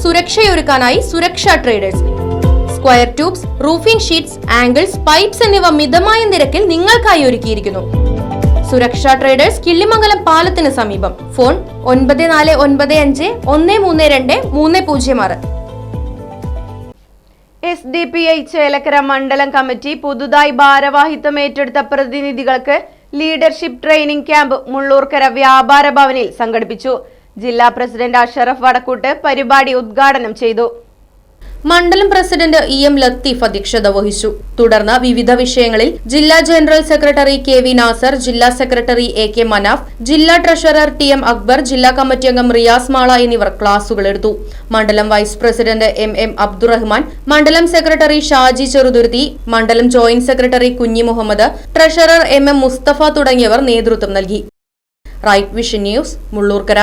സുരക്ഷയൊരുക്കാനായി Suraksha Traders square tubes roofing sheets angles pipes എന്നിവ മിതമായ നിരക്കിൽ നിങ്ങൾക്കായി ഒരുക്കിയിരിക്കുന്നു. സുരക്ഷാ ട്രേഡേഴ്സ് കിള്ളിമംഗലം പാലത്തിന് സമീപം. ഫോൺ ഒൻപത് നാല് ഒൻപത് അഞ്ച് ഒന്ന് മൂന്ന് രണ്ട് മൂന്ന് പൂജ്യം ആറ്. S D P I Chelakkara മണ്ഡലം കമ്മിറ്റി പുതുതായി ഭാരവാഹിത്വം ഏറ്റെടുത്ത പ്രതിനിധികൾക്ക് ലീഡർഷിപ്പ് ട്രെയിനിംഗ് ക്യാമ്പ് മുള്ളൂർക്കര വ്യാപാര ഭവനിൽ സംഘടിപ്പിച്ചു. ജില്ലാ പ്രസിഡന്റ് അഷറഫ് വടക്കൂട്ട് പരിപാടി ഉദ്ഘാടനം ചെയ്തു. മണ്ഡലം പ്രസിഡന്റ് ഇ എം ലത്തീഫ് അധ്യക്ഷത വഹിച്ചു. തുടർന്ന് വിവിധ വിഷയങ്ങളിൽ ജില്ലാ general secretary K V Nasar ജില്ലാ സെക്രട്ടറി എ കെ മനാഫ് ജില്ലാ ട്രഷറർ ടി എം അക്ബർ ജില്ലാ കമ്മിറ്റി അംഗം റിയാസ് മാള എന്നിവർ ക്ലാസുകൾ എടുത്തു. മണ്ഡലം vice president M M Abdurahman മണ്ഡലം സെക്രട്ടറി ഷാജി ചെറുതുരുത്തി മണ്ഡലം joint secretary Kunhi Muhammad treasurer M M Musthafa തുടങ്ങിയവർ നേതൃത്വം നൽകി. Right Vision News Mullurkara.